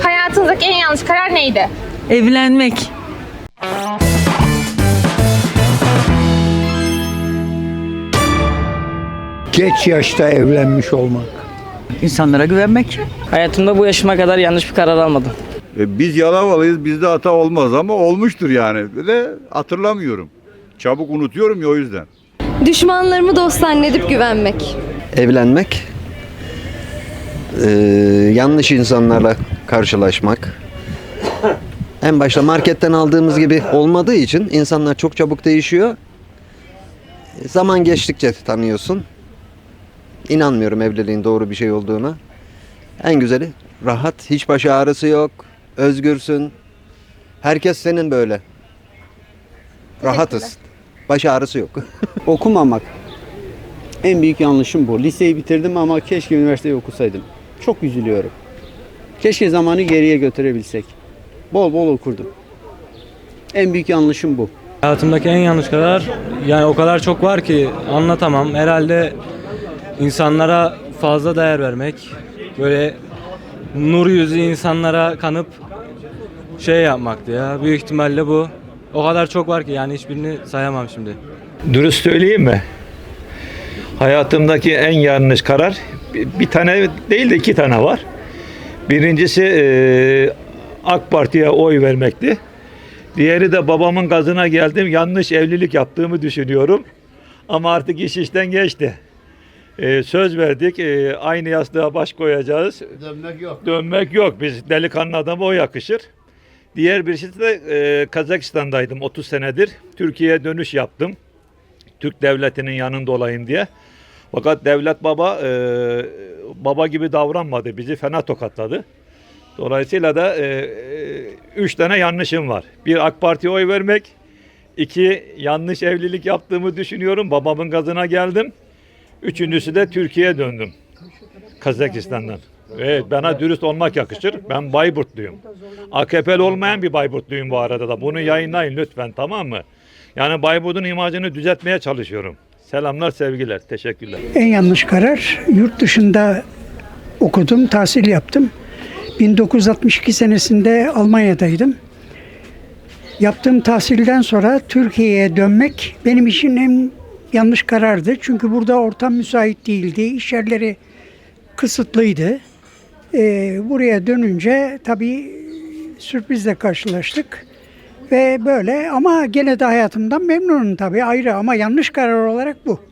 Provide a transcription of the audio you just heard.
Hayatınızdaki en yanlış karar neydi? Evlenmek. Geç yaşta evlenmiş olmak. İnsanlara güvenmek. Hayatımda bu yaşıma kadar yanlış bir karar almadım. E, Biz Yalavalıyız, bizde hata olmaz ama olmuştur yani. Bir De hatırlamıyorum. Çabuk unutuyorum ya o yüzden. Düşmanlarımı dost zannedip güvenmek. evlenmek, eee, yanlış insanlarla karşılaşmak. En başta marketten aldığımız gibi olmadığı için insanlar çok çabuk değişiyor. Zaman geçtikçe tanıyorsun. İnanmıyorum evliliğin doğru bir şey olduğuna. En güzeli rahat, hiç baş ağrısı yok, özgürsün. Herkes senin böyle. Rahatız. Baş ağrısı yok. Okumamak. En büyük yanlışım bu. Liseyi bitirdim ama keşke üniversiteyi okusaydım. Çok üzülüyorum. Keşke zamanı geriye götürebilsek. Bol bol okurdum. En büyük yanlışım bu. Hayatımdaki en yanlış karar yani o kadar çok var ki anlatamam. Herhalde insanlara fazla değer vermek. Böyle nur yüzü insanlara kanıp şey yapmaktı ya. Büyük ihtimalle bu. O kadar çok var ki yani hiçbirini sayamam şimdi. Dürüst söyleyeyim mi? Hayatımdaki en yanlış karar bir, bir tane değil de iki tane var. Birincisi eee, AK Parti'ye oy vermekti. Diğeri de babamın gazına geldim. Yanlış evlilik yaptığımı düşünüyorum. Ama artık iş işten geçti. Eee, söz verdik. eee, aynı yastığa baş koyacağız. Dönmek yok. Dönmek yok. Biz delikanlı adama o yakışır. Diğer birisi de eee, Kazakistan'daydım 30 senedir. Türkiye'ye dönüş yaptım. Türk devletinin yanında olayım diye. Fakat devlet baba e, baba gibi davranmadı. Bizi fena tokatladı. Dolayısıyla da e, e, üç tane yanlışım var. Bir AK Parti'ye oy vermek. iki yanlış evlilik yaptığımı düşünüyorum. Babamın gazına geldim. Üçüncüsü de Türkiye'ye döndüm. Kazakistan'dan. Evet bana dürüst olmak yakışır. Ben Bayburtluyum. AKP'li olmayan bir Bayburtluyum bu arada da. Bunu yayınlayın lütfen tamam mı? Yani Bayburt'un imajını düzeltmeye çalışıyorum. Selamlar, sevgiler. Teşekkürler. En yanlış karar yurt dışında okudum, tahsil yaptım. 1962 senesinde Almanya'daydım. Yaptığım tahsilden sonra Türkiye'ye dönmek benim için en yanlış karardı. Çünkü burada ortam müsait değildi, iş yerleri kısıtlıydı. Ee, buraya dönünce tabii sürprizle karşılaştık. Ve böyle ama gene de hayatımdan memnunum tabii ayrı ama yanlış karar olarak bu.